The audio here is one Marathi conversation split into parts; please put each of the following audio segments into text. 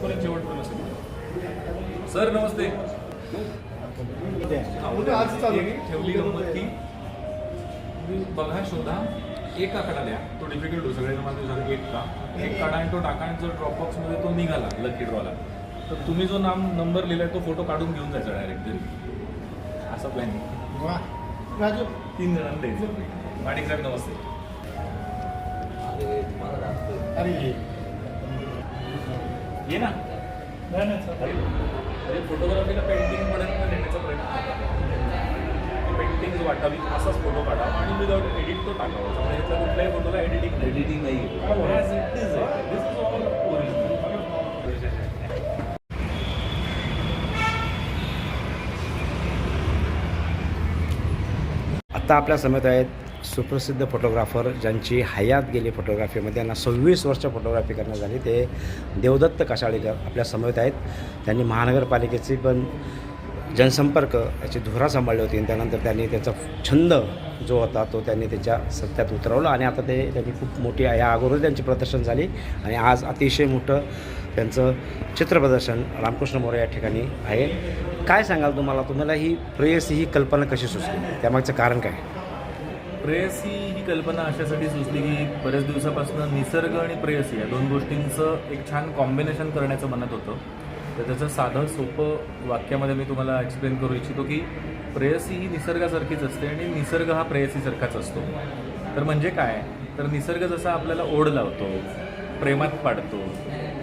शेवटपर्यंत असेल सर नमस्ते. आज चालू आहे. ठेवली गंमत की बघा शोधा. एक आकडा द्या. तो डिफिकल्ट होतो. सगळ्यांना मला विचारलं एक का? एक काढा आणि तो टाका आणि जर ड्रॉप बॉक्समध्ये तो निघाला लकी ड्रॉला तर तुम्ही जो नाम नंबर लिहिलाय तो फोटो काढून घेऊन जायचा डायरेक्ट घरी असा प्लॅनिंग राजू. तीन जणांना द्यायचं. माणिक साहेब नमस्ते. अरे. ये ना. नाही नाही सर. फोटोग्राफीला पेंटिंग पर्यंत नेण्याचा प्रयत्न पेंटिंग वाटावी असाच फोटो काढावा आणि विदाउट एडिट तो टाकावा. त्यामुळे यातल्या कुठल्याही फोटोला एडिटिंग एडिटिंग नाही. All original. आत्ता आपल्या समेत आहेत सुप्रसिद्ध फोटोग्राफर ज्यांची हयात गेली फोटोग्राफीमध्ये त्यांना सव्वीस वर्ष फोटोग्राफी करण्यात आली ते देवदत्त कशाळीकर आपल्या समवेत आहेत. त्यांनी महानगरपालिकेची पण जनसंपर्क याची धुरा सांभाळली होती. आणि त्यानंतर त्यांनी त्याचा छंद जो होता तो त्यांनी त्याच्या सत्यात उतरवला आणि आता ते त्यांनी खूप मोठी या अगोदर त्यांची प्रदर्शन झाली आणि आज अतिशय मोठं त्यांचं चित्रप्रदर्शन रामकृष्ण मोरे या ठिकाणी आहे. काय सांगाल तुम्हाला? तुम्हाला ही प्रेयसी ही कल्पना कशी सुचली? त्यामागचं कारण काय? प्रेयसी ही कल्पना अशासाठी सुचली की बऱ्याच दिवसापासून निसर्ग आणि प्रेयसी या दोन गोष्टींचं एक छान कॉम्बिनेशन करण्याचं म्हणत होतं. तर त्याचं साधं सोपं वाक्यामध्ये मी तुम्हाला एक्सप्लेन करू इच्छितो की प्रेयसी ही निसर्गासारखीच असते आणि निसर्ग हा प्रेयसीसारखाच असतो. तर म्हणजे काय? तर निसर्ग जसा आपल्याला ओढ लावतो प्रेमात पाडतो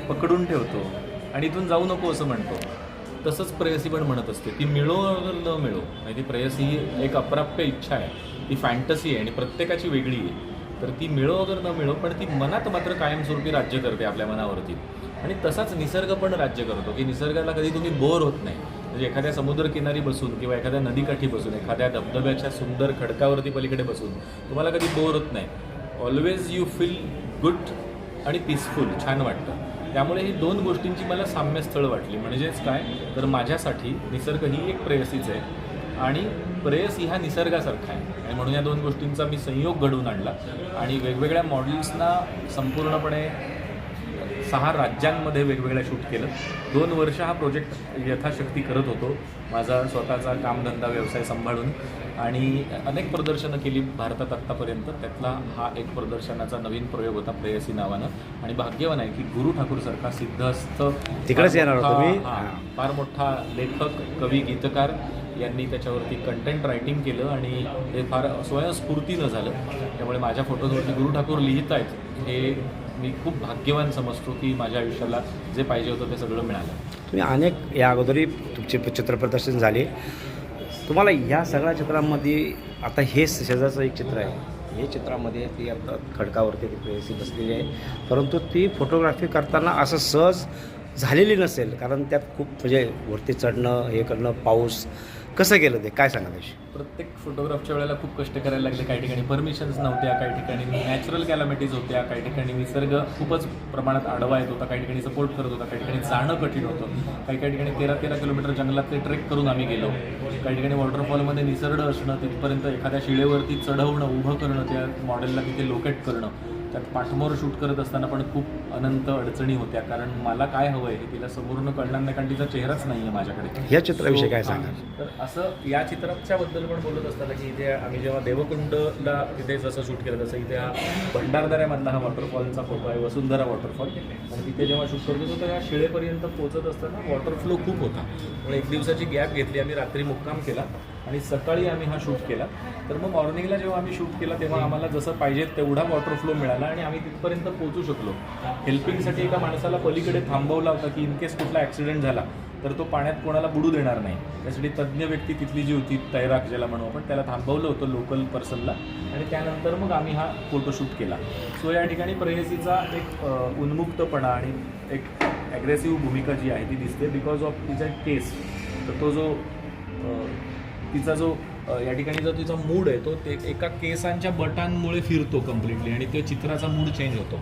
पकडून ठेवतो आणि इथून जाऊ नको असं म्हणतो. तसंच प्रेयसी पण म्हणत असते. ती मिळो अगर न मिळो. म्हणजे ती प्रेयसी ही एक अप्राप्य इच्छा आहे. ती फॅन्टसी आहे आणि प्रत्येकाची वेगळी आहे. तर ती मिळो अगर न मिळो पण ती मनात मात्र कायमस्वरूपी राज्य करते आपल्या मनावरती. आणि तसाच निसर्ग पण राज्य करतो की निसर्गाला कधी तुम्ही बोर होत नाही. म्हणजे एखाद्या समुद्रकिनारी बसून किंवा एखाद्या नदीकाठी बसून एखाद्या धबधब्याच्या सुंदर खडकावरती पलीकडे बसून तुम्हाला कधी बोर होत नाही. ऑलवेज यू फील गुड आणि पीसफुल छान वाटतं. त्यामुळे ही दोन गोष्टींची मला साम्यस्थळ वाटली. म्हणजेच काय? तर माझ्यासाठी निसर्ग ही एक प्रेयसीच आहे. आणि प्रेयसी हा निसर्गासारखा आहे. आणि म्हणून या दोन गोष्टींचा मी संयोग घडवून आणला. आणि वेगवेगळ्या मॉडेल्सना संपूर्णपणे सहा राज्यांमध्ये वेगवेगळ्या शूट केलं. दोन वर्ष हा प्रोजेक्ट यथाशक्ती करत होतो. माझा स्वतःचा कामधंदा व्यवसाय सांभाळून. आणि अनेक प्रदर्शनं केली भारतात आत्तापर्यंत. त्यातला हा एक प्रदर्शनाचा नवीन प्रयोग होता प्रेयसी नावानं. आणि भाग्यवान आहे की गुरु ठाकूरसारखा सिद्धस्थ तिकडेच येणार फार मोठा लेखक कवी गीतकार यांनी त्याच्यावरती कंटेंट रायटिंग केलं आणि हे फार स्वयंस्फूर्तीनं झालं. त्यामुळे माझ्या फोटोजवरती गुरु ठाकूर लिहित आहेत हे मी खूप भाग्यवान समजतो की माझ्या आयुष्याला जे पाहिजे होतं ते सगळं मिळालं. तुम्ही अनेक या अगोदरही तुमचे चित्रप्रदर्शन झाले. तुम्हाला या सगळ्या चित्रांमध्ये आता हे शेजारचं एक चित्र आहे. हे चित्रामध्ये ती आता खडकावरती ती प्रेयसी बसलेली आहे. परंतु ती फोटोग्राफी करताना असं सहज झालेली नसेल. कारण त्यात खूप म्हणजे वरती चढणं हे करणं पाऊस कसं केलं ते? काय सांगा त्याशी प्रत्येक फोटोग्राफच्या वेळेला खूप कष्ट करायला लागले काही ठिकाणी. परमिशन्स नव्हत्या काही ठिकाणी नॅचरल कॅलॅमिटीज होत्या काही ठिकाणी निसर्ग खूपच प्रमाणात आडवा येत होता काही ठिकाणी सपोर्ट करत होता काही ठिकाणी जाणं कठीण होतं. काही काही ठिकाणी तेरा तेरा किलोमीटर जंगलात ते ट्रेक करून आम्ही गेलो. काही ठिकाणी वॉटरफॉलमध्ये निसर्ग असणं तिथपर्यंत एखाद्या शिळेवरती चढवणं उभं करणं त्या मॉडेलला तिथे लोकेट करणं. त्यात पाठमोर शूट करत असताना पण खूप अनंत अडचणी होत्या कारण मला काय हवं आहे हे तिला समोरनं कळणार नाही कारण तिचा चेहराच नाही आहे माझ्याकडे या चित्राविषयी काय? हां. तर असं या चित्राच्या बद्दल पण बोलत असताना की इथे आम्ही जेव्हा देवकुंडला तिथे जसं शूट केलं तसं इथे हा भंडारदऱ्यामधला हा वॉटरफॉलचा फोटो आहे वसुंधरा वॉटरफॉल आणि तिथे जेव्हा शूट करत होतो तर या शिळेपर्यंत पोहोचत असताना वॉटर फ्लो खूप होता त्यामुळे एक दिवसाची गॅप घेतली आम्ही रात्री मुक्काम केला आणि सकाळी आम्ही हा शूट केला. तर मग मॉर्निंगला जेव्हा आम्ही शूट केला तेव्हा आम्हाला जसं पाहिजे तेवढा वॉटर फ्लो मिळाला आणि आम्ही तिथपर्यंत पोहोचू शकलो. हेल्पिंगसाठी एका माणसाला पलीकडे थांबवला होता की इनकेस कुठला ॲक्सिडेंट झाला तर तो पाण्यात कोणाला बुडू देणार नाही. त्यासाठी तज्ज्ञ व्यक्ती तिथली जी होती तैराक ज्याला म्हणू आपण त्याला थांबवलं होतं लोकल पर्सनला आणि त्यानंतर मग आम्ही हा फोटोशूट केला. सो या ठिकाणी प्रेयसीचा एक उन्मुक्तपणा आणि एक ॲग्रेसिव्ह भूमिका जी आहे ती दिसते. बिकॉज ऑफ तिचा केस तर तो जो तिचा जो या ठिकाणी जो तिचा मूड आहे तो ते एका केसांच्या बटांमुळे फिरतो कम्प्लिटली आणि त्या चित्राचा मूड चेंज होतो.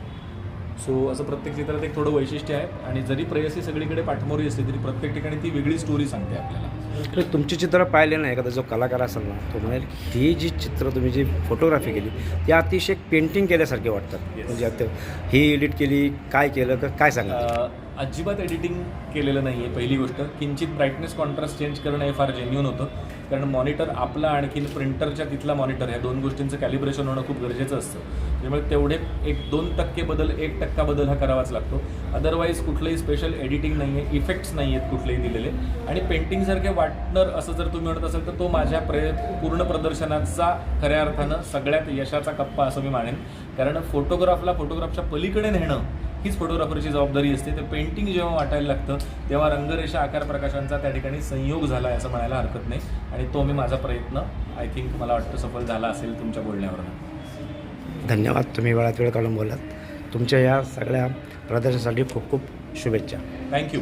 सो असं प्रत्येक चित्रात एक थोडं वैशिष्ट्य आहे आणि जरी प्रेयसी सगळीकडे पाठमोरी असते तरी प्रत्येक ठिकाणी ती वेगळी स्टोरी सांगते आपल्याला. तर तुमची चित्र पाहिले ना एखादा जो कलाकार असेल ना तो म्हणेल ही जी चित्र तुम्ही जी फोटोग्राफी केली ती अतिशय पेंटिंग केल्यासारखे वाटतात. म्हणजे ही एडिट केली काय केलं क- काय सांगा अजिबात एडिटिंग केलेलं नाही आहे पहिली गोष्ट. किंचित ब्राईटनेस कॉन्ट्रास्ट चेंज करणं हे फार जेन्युन होतं. कारण मॉनिटर आपला आणखीन प्रिंटरच्या तिथला मॉनिटर ह्या दोन गोष्टींचं कॅलिब्रेशन होणं खूप गरजेचं असतं. त्यामुळे तेवढे एक दोन टक्के बदल एक टक्का बदल हा करावाच लागतो. अदरवाईज कुठलंही स्पेशल एडिटिंग नाही आहे इफेक्ट्स नाही आहेत कुठलेही दिलेले. आणि पेंटिंगसारखे वाटणार असं जर तुम्ही म्हणत असाल तर तो माझ्या प्रय पूर्ण प्रदर्शनाचा खऱ्या अर्थानं सगळ्यात यशाचा कप्पा असं मी मानेन. कारण फोटोग्राफला फोटोग्राफच्या पलीकडे नेणं हीच फोटोग्राफरची जबाबदारी असते. तर पेंटिंग जेव्हा वाटायला लागतं तेव्हा रंगरेषा आकार प्रकाशांचा त्या ठिकाणी संयोग झाला आहे असं म्हणायला हरकत नाही. आणि तो मी माझा प्रयत्न आय थिंक मला वाटतं सफल झाला असेल तुमच्या बोलण्यावरून. धन्यवाद. तुम्ही वेळात वेळ काढून बोलात तुमच्या या सगळ्या प्रदर्शनासाठी खूप खूप शुभेच्छा. थँक्यू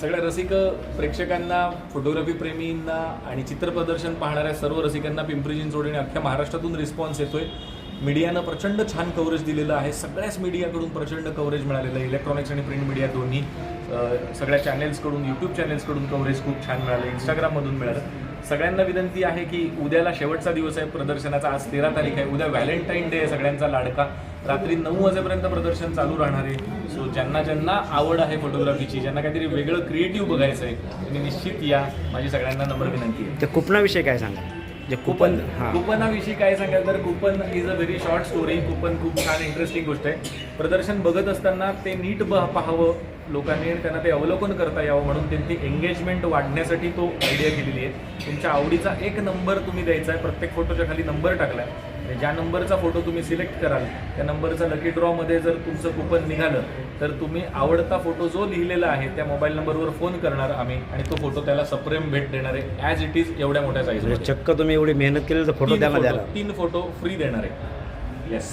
सगळ्या रसिक प्रेक्षकांना फोटोग्राफी प्रेमींना आणि चित्रप्रदर्शन पाहणाऱ्या सर्व रसिकांना पिंपरी चिंचवड आणि अख्ख्या महाराष्ट्रातून रिस्पॉन्स येतोय. मीडियानं प्रचंड छान कव्हरेज दिलेलं आहे. सगळ्याच मीडियाकडून प्रचंड कव्हरेज मिळालेलं आहे. इलेक्ट्रॉनिक्स आणि प्रिंट मीडिया दोन्ही सगळ्या चॅनेल्सकडून यूट्यूब चॅनेल्सकडून कव्हरेज खूप छान मिळालं. इंस्टाग्राममधून मिळालं. सगळ्यांना विनंती आहे की उद्याला शेवटचा दिवस आहे प्रदर्शनाचा. आज तेरा तारीख आहे. उद्या व्हॅलेंटाईन डे आहे सगळ्यांचा लाडका. रात्री नऊ वाजेपर्यंत प्रदर्शन चालू राहणार आहे. सो ज्यांना ज्यांना आवड आहे फोटोग्राफीची ज्यांना काहीतरी वेगळं क्रिएटिव्ह बघायचं आहे तुम्ही निश्चित या. माझी सगळ्यांना नम्र विनंती आहे. तर कुपणाविषयी काय सांगा जे कुपन कुपन कुपनाविषयी काय सांगाल तर coupon is a very short story coupon खूप छान इंटरेस्टिंग गोष्ट आहे. प्रदर्शन बघत असताना ते नीट पाहावं. लोकांनी आणि त्यांना ते अवलोकन करता यावं म्हणून त्यांची एंगेजमेंट वाढण्यासाठी तो आयडिया केलेली आहे. तुमच्या आवडीचा एक नंबर तुम्ही द्यायचा आहे. प्रत्येक फोटोच्या खाली नंबर टाकलाय. आणि ज्या नंबरचा फोटो तुम्ही सिलेक्ट कराल त्या नंबरचा लकी ड्रॉमध्ये जर तुमचं कुपन निघालं तर तुम्ही आवडता फोटो जो लिहिलेला आहे त्या मोबाईल नंबरवर फोन करणार आम्ही आणि तो फोटो त्याला सप्रेम भेट देणार आहे ॲज इट इज एवढ्या मोठ्या म्हणजे साईज चक्क तुम्ही एवढी मेहनत केली तर फोटो द्याला तीन फोटो फ्री देणार आहे. येस